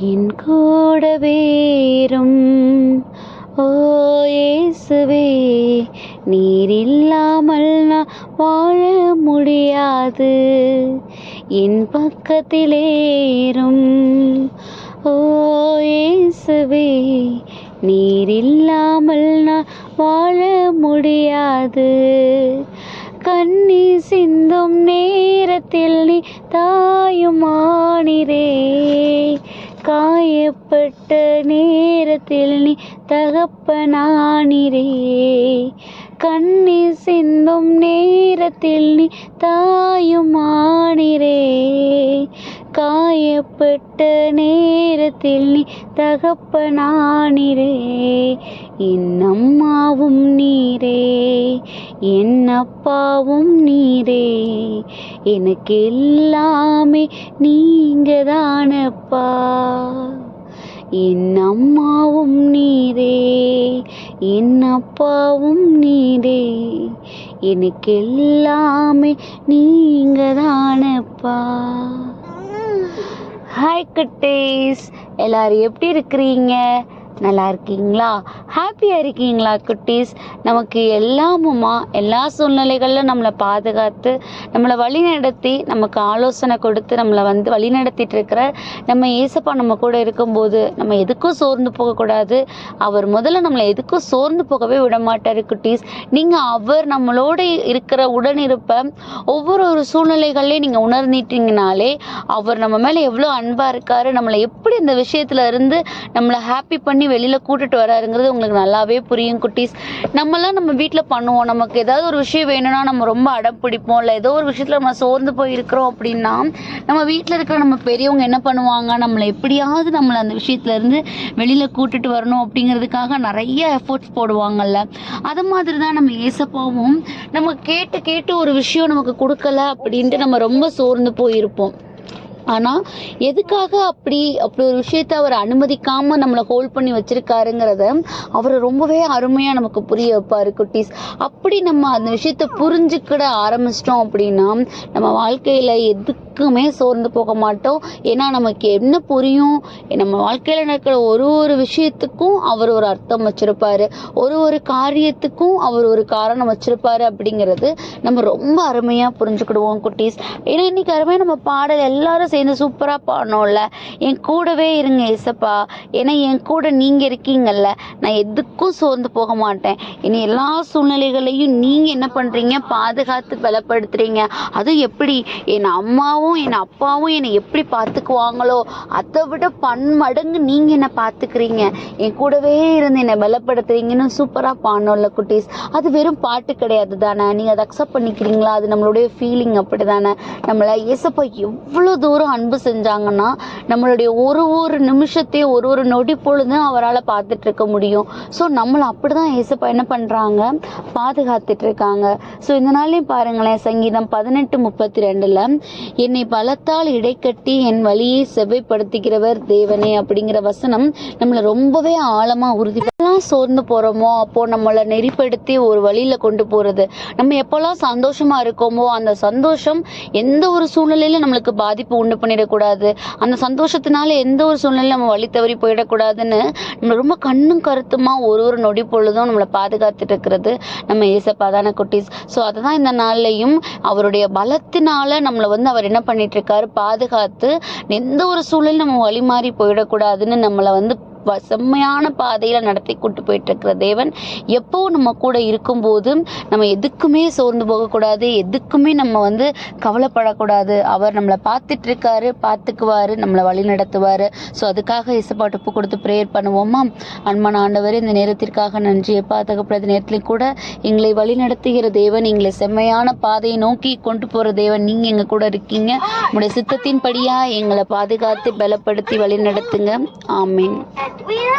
என் கூட வேறும். ஓ இயேசுவே நீர் இல்லாமல் நான் வாழ முடியாது. என் பக்கத்திலேறும் ஓ இயேசுவே நீர் இல்லாமல் நான் வாழ முடியாது. கண்ணி சிந்தும் நேரத்தில் நீ தாயுமானிரே. காயப்பட்ட நேரத்தில் நீ தகப்பனானிரே. கண்ணீர் சிந்தும் நேரத்தில் நீ தாயுமானிரே. காயப்பட்ட நேரத்தில் நீ தகப்பனானிரே. என் அம்மாவும் நீரே. என் அப்பாவும் நீரே. எனக்கு எல்லாமே நீங்க தானப்பா என் அம்மாவும் நீரே. என் அப்பாவும் நீரே. எனக்கு எல்லாமே நீங்க தானப்பா ஹாய் குட்டீஸ். எல்லாரும் எப்படி இருக்கிறீங்க? நல்லா இருக்கீங்களா ஹாப்பியாக இருக்கீங்களா குட்டீஸ்? நமக்கு எல்லாமுமா எல்லா சூழ்நிலைகளிலும் நம்மளை பாதுகாத்து நம்மளை வழிநடத்தி நமக்கு ஆலோசனை கொடுத்து நம்மளை வந்து வழிநடத்திட்டு இருக்கிற நம்ம ஏசப்பா நம்ம கூட இருக்கும்போது நம்ம எதுக்கும் சோர்ந்து போகக்கூடாது. அவர் முதல்ல நம்மளை எதுக்கும் சோர்ந்து போகவே விட மாட்டார் குட்டீஸ். நீங்கள் அவர் நம்மளோட இருக்கிற உடனிருப்ப ஒவ்வொரு ஒரு சூழ்நிலைகள்லையும் நீங்கள் உணர்ந்துட்டீங்கனாலே அவர் நம்ம மேலே எவ்வளோ அன்பாக இருக்காரு நம்மளை எப்படி இந்த விஷயத்துல இருந்து நம்மளை ஹாப்பி பண்ணி வெளியில் கூட்டிட்டு வராருங்கிறது உங்களுக்கு நல்லாவே புரியும் குட்டீஸ். நம்மலாம் நம்ம வீட்டில் பண்ணுவோம். நமக்கு ஏதாவது ஒரு விஷயம் வேணும்னா நம்ம ரொம்ப அடம் பிடிப்போம். இல்லை ஏதோ ஒரு விஷயத்தில் நம்ம சோர்ந்து போயிருக்கிறோம் அப்படின்னா நம்ம வீட்டில் இருக்கிற நம்ம பெரியவங்க என்ன பண்ணுவாங்க? நம்மளை எப்படியாவது நம்மளை அந்த விஷயத்துல இருந்து வெளியில் கூட்டிட்டு வரணும் அப்படிங்கிறதுக்காக நிறைய எஃபோர்ட்ஸ் போடுவாங்கல்ல. அது மாதிரி தான் நம்ம ஏசப்பாவும் நம்ம கேட்டு கேட்டு ஒரு விஷயம் நமக்கு கொடுக்கல அப்படின்ட்டு நம்ம ரொம்ப சோர்ந்து போயிருப்போம். ஆனால் எதுக்காக அப்படி அப்படி ஒரு விஷயத்த அவர் அனுமதிக்காமல் நம்மளை ஹோல்ட் பண்ணி வச்சிருக்காருங்கிறத அவர் ரொம்பவே அருமையாக நமக்கு புரிய வைப்பார் குட்டீஸ். அப்படி நம்ம அந்த விஷயத்த புரிஞ்சுக்கிட ஆரம்பிச்சிட்டோம் அப்படின்னா நம்ம வாழ்க்கையில் எதுக்குமே சோர்ந்து போக மாட்டோம். ஏன்னா நமக்கு என்ன புரியும்? நம்ம வாழ்க்கையில் நடக்கிற ஒரு ஒரு விஷயத்துக்கும் அவர் ஒரு அர்த்தம் வச்சிருப்பாரு. ஒரு ஒரு காரியத்துக்கும் அவர் ஒரு காரணம் வச்சிருப்பாரு அப்படிங்கிறது நம்ம ரொம்ப அருமையாக புரிஞ்சுக்கிடுவோம் குட்டீஸ். ஏன்னா இன்னைக்கு அருமையாக நம்ம பாடல் எல்லாரும் சேர்ந்து சூப்பராக பாடணும்ல என் கூடவே இருங்க இசப்பா ஏன்னா என் கூட நீங்கள் இருக்கீங்கல்ல. நான் எதுக்கும் சோர்ந்து போக மாட்டேன். இனி எல்லா சூழ்நிலைகளையும் நீங்கள் என்ன பண்ணுறீங்க பாதுகாத்து பலப்படுத்துறீங்க. அதுவும் எப்படி? என் அம்மாவும் என் அப்பாவும் என்னை எப்படி பார்த்துக்குவாங்களோ அதை விட பன்மடங்கு நீங்கள் என்னை பார்த்துக்கிறீங்க. என் கூடவே இருந்து என்னை பலப்படுத்துறீங்கன்னு சூப்பராக பாடணும்ல குட்டீஸ். அது வெறும் பாட்டு கிடையாது தானே? நீங்கள் அதை அக்செப்ட் பண்ணிக்கிறீங்களா? அது நம்மளுடைய ஃபீலிங் அப்படி தானே நம்மளை ஏசப்பா எவ்வளோ தூரம் அன்பு செஞ்சாங்கன்னா நம்மளுடைய ஒரு ஒரு நிமிஷத்தையும் ஒரு ஒரு நொடி பொழுதும் அவரால் பார்த்துட்டு இருக்க முடியும். ஸோ நம்மளை அப்படி தான் ஏசப்பா என்ன பண்ணுறாங்க பாதுகாத்துட்டு இருக்காங்க. ஸோ இந்த நாளையும் பாருங்களேன் சங்கீதம் பதினெட்டு முப்பத்தி ரெண்டில் என்னை பலத்தால் இடைக்கட்டி என் வழியை செவ்வைப்படுத்துகிறவர் தேவனே அப்படிங்கிற வசனம் நம்மளை ரொம்பவே ஆழமாக உறுதி எப்பெல்லாம் சோர்ந்து போகிறோமோ அப்போது நம்மளை நெறிப்படுத்தி ஒரு வழியில் கொண்டு போகிறது நம்ம எப்போல்லாம் சந்தோஷமாக இருக்கோமோ அந்த சந்தோஷம் எந்த ஒரு சூழ்நிலையிலும் நம்மளுக்கு பாதிப்பு உண்டு பண்ணிடக்கூடாது. அந்த சந்தோஷத்தினால எந்த ஒரு சூழ்நிலையில் நம்ம வழி தவறி போயிடக்கூடாதுன்னு நம்ம ரொம்ப கண்ணும் கருத்துமாக ஒரு ஒரு நொடி பொழுதும் நம்மளை பாதுகாத்துட்டு இருக்கிறது நம்ம ஏசப்பா தானே குட்டீஸ். ஸோ அதை தான் இந்த நாள்லையும் அவருடைய பலத்தினால நம்மளை வந்து அவர் என்ன பண்ணிட்டு இருக்காரு பாதுகாத்து எந்த ஒரு சூழலும் நம்ம வழி மாறி போயிடக்கூடாதுன்னு நம்மளை வந்து செம்மையான பாதையில் நடத்தி கூட்டு போயிட்டுருக்கிற தேவன். எப்போவும் நம்ம கூட இருக்கும்போது நம்ம எதுக்குமே சோர்ந்து போகக்கூடாது எதுக்குமே நம்ம வந்து கவலைப்படக்கூடாது. அவர் நம்மளை பார்த்துட்டு இருக்காரு பார்த்துக்குவாரு நம்மளை வழி நடத்துவார். ஸோ அதுக்காக இசப்பாட்டு ஒப்பு கொடுத்து ப்ரேயர் பண்ணுவோமா? அன்பான ஆண்டவர் இந்த நேரத்திற்காக நன்றி. எப்பா தகப்படாத நேரத்திலையும் கூட எங்களை வழி நடத்துகிற தேவன் எங்களை செம்மையான பாதையை நோக்கி கொண்டு போகிற தேவன். நீங்கள் எங்கள் கூட இருக்கீங்க. உங்களுடைய சித்தத்தின்படியாக எங்களை பாதுகாத்து பலப்படுத்தி வழி நடத்துங்க. ஆமீன். We're